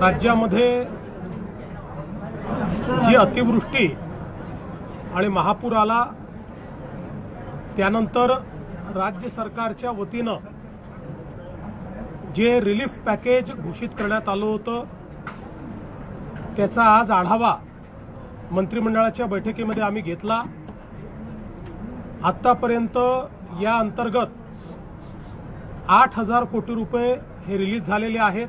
राज्यामध्ये जी अतिवृष्टी आणि महापूर आला त्यानंतर राज्य सरकारच्या वतीनं जे रिलीफ पॅकेज घोषित करण्यात आलं होतं त्याचा आज आढावा मंत्रिमंडळाच्या बैठकीमध्ये आम्ही घेतला. आत्तापर्यंत या अंतर्गत आठ हजार कोटी रुपये हे रिलीज झालेले आहेत.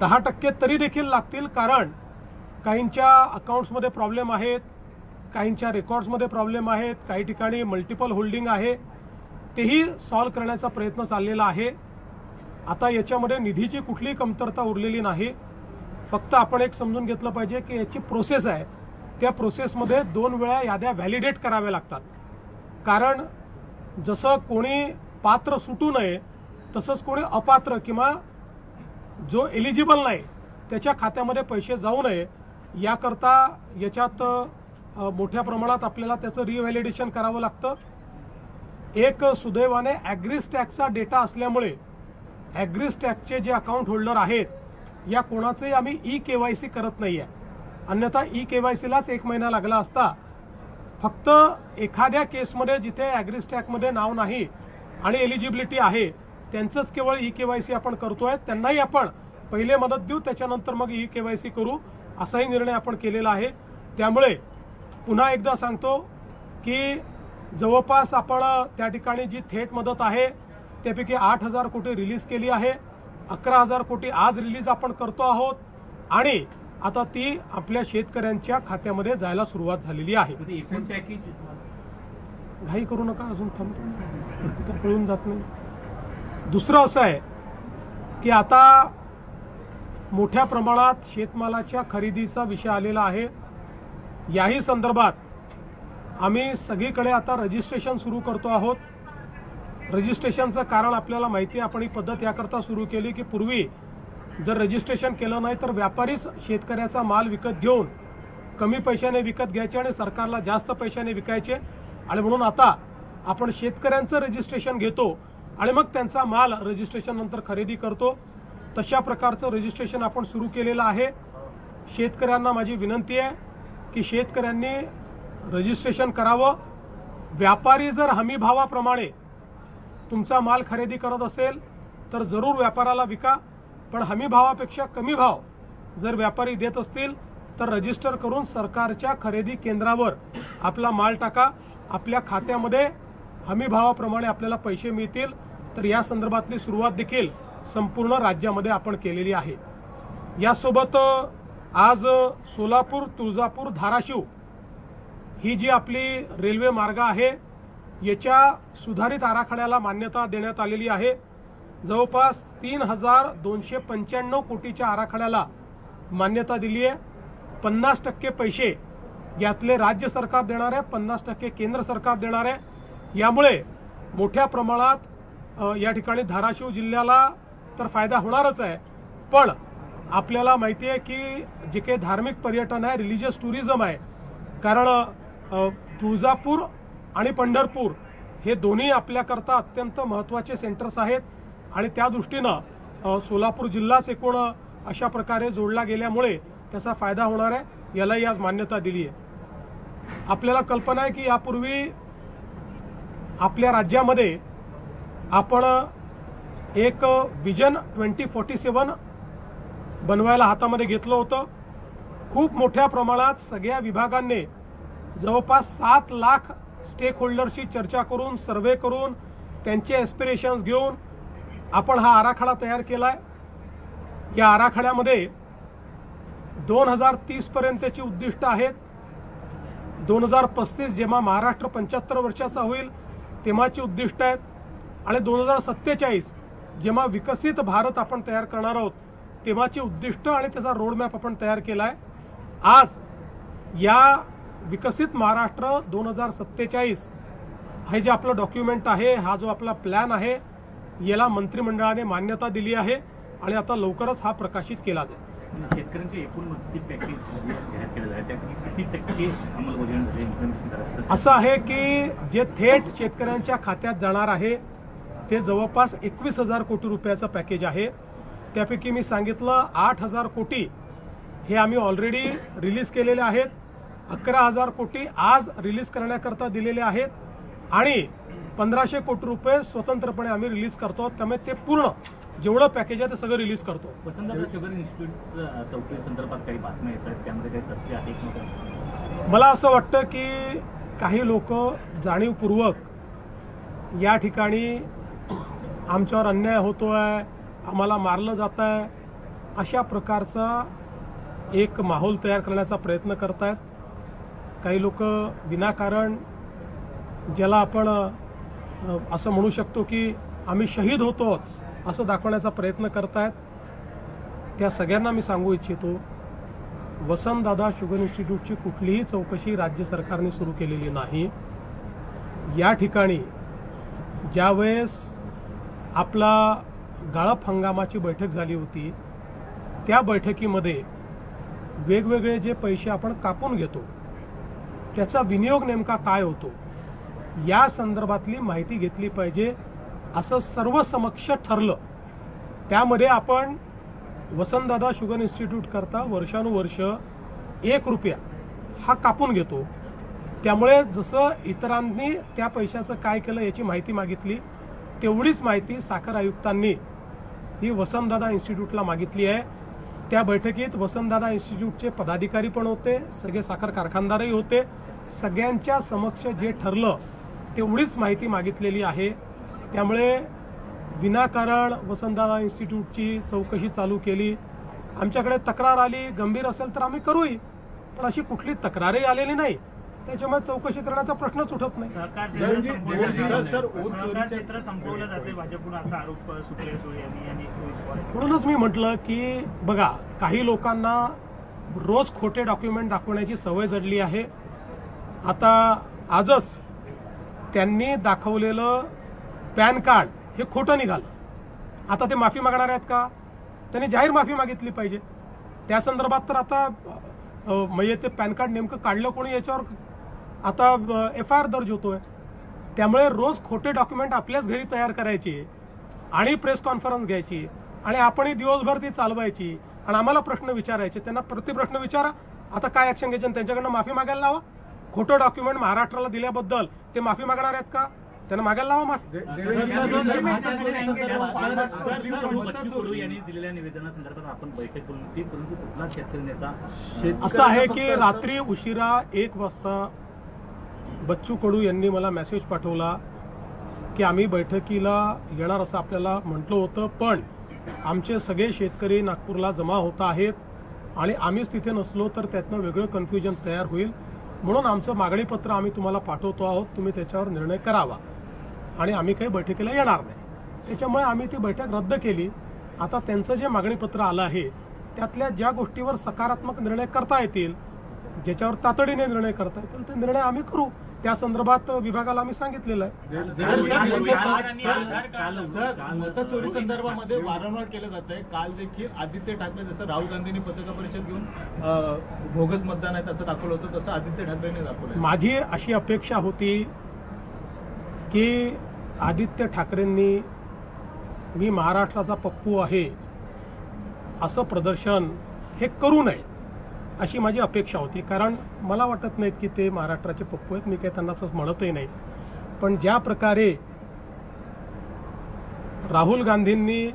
दहा टक्के तरी देखील लागतील कारण काहींच्या अकाउंट्समध्ये प्रॉब्लेम आहेत काहींच्या रेकॉर्ड्समध्ये प्रॉब्लेम आहेत काही ठिकाणी मल्टिपल होल्डिंग आहे. तेही सॉल्व करण्याचा प्रयत्न चाललेला आहे. आता याच्यामध्ये निधीची कुठलीही कमतरता उरलेली नाही. फक्त आपण एक समजून घेतलं पाहिजे की याची प्रोसेस आहे. त्या प्रोसेसमध्ये दोन वेळा याद्या व्हॅलिडेट कराव्या लागतात. कारण जसं कोणी पात्र सुटू नये तसंच कोणी अपात्र किंवा जो एलिजिबल नाही त्याच्या खात्यामध्ये पैसे जाऊ नये याकरता याच्यात मोठ्या प्रमाणात आपल्याला त्याचं रिव्हॅलिडेशन करावं लागतं. एक सुदैवाने ॲग्रीस टॅक्सचा डेटा असल्यामुळे ॲग्रीस टॅक्सचे जे अकाउंट होल्डर आहेत या कोणाचंही आम्ही ई के वाय सी करत नाही आहे अन्यथा ई के वाय सीलाच एक महिना लागला असता फक्त एखाद्या केसमध्ये जिथे ॲग्रीस टॅक्समध्ये नाव नाही आणि एलिजिबिलिटी आहे त्यांचंच केवळ ई के वाय सी आपण करतोय त्यांनाही आपण पहिले मदत देऊ त्याच्यानंतर मग ई के वाय सी करू असाही निर्णय आपण केलेला आहे. त्यामुळे पुन्हा एकदा सांगतो की जवळपास आपण त्या ठिकाणी जी थेट मदत आहे त्यापैकी आठ हजार कोटी रिलीज केली आहे. अकरा हजार कोटी आज रिलीज आपण करतो आहोत आणि आता ती आपल्या शेतकऱ्यांच्या खात्यामध्ये जायला सुरुवात झालेली आहे. पॅकेज घाई करू नका अजून थांबतो. तर पळून जात नाही. दुसरं असं आहे की आता मोठ्या प्रमाणात शेतमालाच्या खरेदीचा विषय आलेला आहे. याही संदर्भात आम्ही सगळीकडे आता रजिस्ट्रेशन सुरू करतो आहोत. रजिस्ट्रेशनचं कारण आपल्याला माहिती आहे आपण ही पद्धत याकरता सुरू केली की पूर्वी जर रजिस्ट्रेशन केलं नाही तर व्यापारीच शेतकऱ्याचा माल विकत घेऊन कमी पैशाने विकत घ्यायचे आणि सरकारला जास्त पैशाने विकायचे. आणि म्हणून आता आपण शेतकऱ्यांचं रजिस्ट्रेशन घेतो. आणि मग त्यांचा माल रजिस्ट्रेशन नंतर खरेदी करतो. तशा प्रकारचं रजिस्ट्रेशन आपण सुरू केलेलं आहे. शेतकऱ्यांना माझी विनंती आहे की शेतकऱ्यांनी रजिस्ट्रेशन करावं. व्यापारी जर हमी भावाप्रमाणे तुमचा माल खरेदी करत असेल तर जरूर व्यापाराला विका. पण हमी भावापेक्षा कमी भाव जर व्यापारी देत असतील तर रजिस्टर करून सरकारच्या खरेदी केंद्रावर आपला माल टाका. आपल्या खात्यामध्ये हमी भावाप्रमाणे आपल्याला पैसे मिळतील. तर या संदर्भातली सुरुवात देखील संपूर्ण राज्यामध्ये आपण केलेली आहे. यासोबत आज सोलापूर तुळजापूर धाराशिव ही जी आपली रेल्वे मार्ग आहे याच्या सुधारित आराखड्याला मान्यता देण्यात आलेली आहे. जवळपास तीन हजार दोनशे पंच्याण्णव कोटीच्या आराखड्याला मान्यता दिली आहे. पन्नास टक्के पैसे यातले राज्य सरकार देणार आहे पन्नास टक्के केंद्र सरकार देणार आहे. यामुळे मोठ्या प्रमाणात या ठिकाणी धाराशिव जिल्ह्याला तर फायदा होणारच आहे. पण आपल्याला माहिती आहे की जे काही धार्मिक पर्यटन आहे रिलिजियस टुरिझम आहे कारण तुळजापूर आणि पंढरपूर हे दोन्ही आपल्याकरता अत्यंत महत्त्वाचे सेंटर्स आहेत आणि त्या दृष्टीनं सोलापूर जिल्हाच एकूण अशा प्रकारे जोडला गेल्यामुळे त्याचा फायदा होणार आहे यालाही आज मान्यता दिली आहे. आपल्याला कल्पना आहे की यापूर्वी आपल्या राज्यामध्ये आपण एक विजन ट्वेंटी फोर्टी सेवन बनवायला हातामध्ये घेतलं होतं. खूप मोठ्या प्रमाणात सगळ्या विभागांनी जवळपास सात लाख स्टेक होल्डरशी चर्चा करून सर्वे करून त्यांचे एस्पिरेशन्स घेऊन आपण हा आराखडा तयार केला आहे या आराखड्यामध्ये दोन हजार तीसपर्यंतची उद्दिष्ट आहेत. दोन हजार पस्तीस जेव्हा महाराष्ट्र पंच्याहत्तर वर्षाचा होईल तेव्हाची उद्दिष्ट आहेत. आणि दोन हजार सत्तेचाळीस जेव्हा विकसित भारत आपण तयार करणार आहोत तेव्हाची उद्दिष्ट आणि त्याचा रोडमॅप आपण तयार केला आहे आज या विकसित महाराष्ट्र दोन हजार सत्तेचाळीस हे जे आपलं डॉक्युमेंट आहे हा जो आपला प्लॅन आहे याला मंत्रिमंडळाने मान्यता दिली आहे आणि आता लवकरच हा प्रकाशित केला जाईल. असं आहे की जे थेट शेतकऱ्यांच्या खात्यात जाणार आहे ते जवळपास एकवीस हजार कोटी रुपयाचं पॅकेज आहे. त्यापैकी मी सांगितलं आठ हजार कोटी हे आम्ही ऑलरेडी रिलीज केलेले आहेत. अकरा हजार कोटी आज रिलीज करण्याकरता दिलेले आहेत. आणि पंधराशे कोटी रुपये स्वतंत्रपणे आम्ही रिलीज करतो. त्यामुळे ते पूर्ण जेवढं पॅकेज आहे ते सगळं रिलीज करतो. वसंतदादा शुगर इन्स्टिट्यूट चौकशी संदर्भात काही बातम्या येतात. त्यामध्ये काही तथ्य आहे की नाही? मला असं वाटतं की काही लोक जाणीवपूर्वक या ठिकाणी आमच्यावर अन्याय होतो आहे आम्हाला मारलं जात आहे अशा प्रकारचा एक माहोल तयार करण्याचा प्रयत्न करत आहेत काही लोक विनाकारण ज्याला आपण असं म्हणू शकतो की आम्ही शहीद होतो असं दाखवण्याचा प्रयत्न करत आहेत त्या सगळ्यांना मी सांगू इच्छितो वसंतदादा शुगर इन्स्टिट्यूटची कुठलीही चौकशी राज्य सरकारने सुरू केलेली नाही. या ठिकाणी ज्यावेळेस आपला गाळप हंगामाची बैठक झाली होती. त्या बैठकीमध्ये वेगवेगळे जे पैसे आपण कापून घेतो त्याचा विनियोग नेमका काय होतो या संदर्भातली माहिती घेतली पाहिजे असं सर्वसमक्ष ठरलं. त्यामध्ये आपण वसंतदादा शुगर इन्स्टिट्यूट करता वर्षानुवर्ष एक रुपया हा कापून घेतो. त्यामुळे जसं इतरांनी त्या पैशाचं काय केलं याची माहिती मागितली तेवढीच माहिती साखर आयुक्तांनी ही वसंतदादा इन्स्टिट्यूटला मागितली आहे. त्या बैठकीत वसंतदादा इन्स्टिट्यूटचे पदाधिकारी पण होते सगळे साखर कारखानदारही होते. सगळ्यांच्या समक्ष जे ठरलं तेवढीच माहिती मागितलेली आहे. त्यामुळे विनाकारण वसंतदादा इन्स्टिट्यूटची चौकशी चालू केली. आमच्याकडे तक्रार आली गंभीर असेल तर आम्ही करूही पण अशी कुठली तक्रारही आलेली नाही. त्याच्यामुळे चौकशी करण्याचा प्रश्नच उठत नाही. सहकार क्षेत्र संपवलं सर, सर, जाते. ऊस सहकार चोरीच्या- क्षेत्र संपवलं जाते भाजपकडून असा आरोप सुप्रिया सुळे यांनी आणि रोहित पवार यांनी म्हणूनच मी म्हटलं की बघा काही लोकांना रोज खोटे डॉक्युमेंट दाखवण्याची सवय जडली आहे. आता आजच त्यांनी दाखवलेलं पॅन कार्ड हे खोटं निघालं. आता ते माफी मागणार आहेत का? त्यांनी जाहीर माफी मागितली पाहिजे. त्या संदर्भात तर आता अ, म्हणजे ते पॅन कार्ड नेमकं काढलं कोणी याच्यावर? आता एफ आय आर दर्ज होतोय त्यामुळे रोज खोटे डॉक्युमेंट आपल्याच घरी तयार करायचे आणि प्रेस कॉन्फरन्स घ्यायची आणि आपणही दिवसभर ती चालवायची आणि आम्हाला प्रश्न विचारायचे त्यांना प्रतिप्रश्न विचारा आता काय ऍक्शन घ्यायची आणि त्यांच्याकडनं माफी मागायला लावा खोटं डॉक्युमेंट महाराष्ट्राला दिल्याबद्दल ते माफी मागणार आहेत का त्यांना मागायला लावा माफी असं आहे की रात्री उशिरा एक वाजता बच्चू कडू यांनी मला मेसेज पाठवला की आम्ही बैठकीला येणार असं आपल्याला म्हटलं होतं पण आमचे सगळे शेतकरी नागपूरला जमा होत आहेत आणि आम्हीच तिथे नसलो तर त्यातनं वेगळं कन्फ्युजन तयार होईल. म्हणून आमचं मागणीपत्र आम्ही तुम्हाला पाठवतो आहोत. तुम्ही त्याच्यावर निर्णय करावा. आणि आम्ही काही बैठकीला येणार नाही. त्याच्यामुळे आम्ही ती बैठक रद्द केली. आता त्यांचं जे मागणीपत्र आलं आहे त्यातल्या ज्या गोष्टीवर सकारात्मक निर्णय करता येतील ज्याच्यावर तातडीने निर्णय करता येतील ते निर्णय आम्ही करू. त्या संदर्भात विभागाला आम्ही सांगितलेलं आहे. मतचोरी संदर्भामध्ये वारंवार केलं जात आहे. काल देखील आदित्य ठाकरे जसं राहुल गांधींनी पत्रकार परिषद घेऊन अं, बोगस मतदान आहे तसं दाखवलं होतं तसं आदित्य ठाकरेंनी दाखवलं माझी अशी अपेक्षा होती की आदित्य ठाकरेंनी मी महाराष्ट्राचा पप्पू आहे असं प्रदर्शन हे करू नये. अशी माझी अपेक्षा होती. कारण मला वाटत नाहीत की ते महाराष्ट्राचे पप्पू आहेत. मी काही त्यांना असं म्हणतही नाही पण ज्या प्रकारे राहुल गांधींनी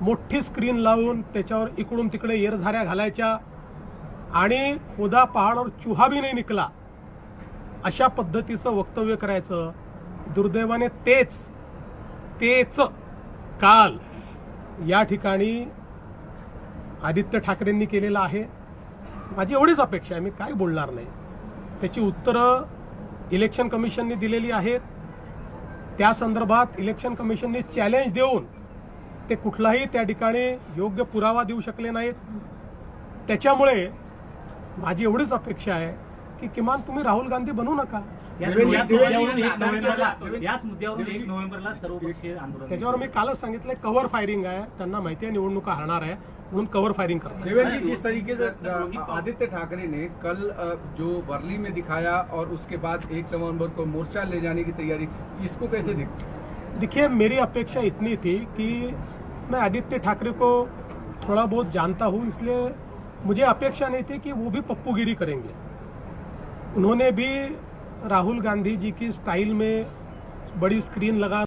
मोठी स्क्रीन लावून त्याच्यावर इकडून तिकडे येरझाऱ्या घालायच्या आणि खोदा पहाडवर चुहाबी नाही निकला अशा पद्धतीचं वक्तव्य करायचं. दुर्दैवाने तेच तेच काल या ठिकाणी आदित्य ठाकरेंनी केलेलं आहे. माझी एवढीच अपेक्षा आहे मी काय बोलणार नाही. त्याची उत्तरं इलेक्शन कमिशनने दिलेली आहेत. त्या संदर्भात इलेक्शन कमिशनने चॅलेंज देऊन ते कुठलाही त्या ठिकाणी योग्य पुरावा देऊ शकले नाहीत. त्याच्यामुळे माझी एवढीच अपेक्षा आहे की किमान तुम्ही राहुल गांधी बनू नका. याच मुद्द्यावरून एक नोव्हेंबरला सर्वपक्षीय आंदोलन त्याच्यावर मी कालच कव्हर फायरिंग आहे. त्यांना माहिती आहे निवडणुका हरणार आहे म्हणून कव्हर फायरिंग करतात देवेंद्र जी जिस तरीके से आदित्य ठाकरे ने कल जो वर्ली में दिखाया और उसके बाद एक नवंबर को मोर्चा ले जाने की तैयारी इसको कैसे देखते देखिए मेरी अपेक्षा इतनी थी कि मैं आदित्य ठाकरे को थोड़ा बहुत जानता हूँ इसलिए मुझे अपेक्षा नहीं थी कि वो भी पप्पूगिरी करेंगे। उन्होंने भी राहुल गांधी जी की स्टाइल में बड़ी स्क्रीन लगा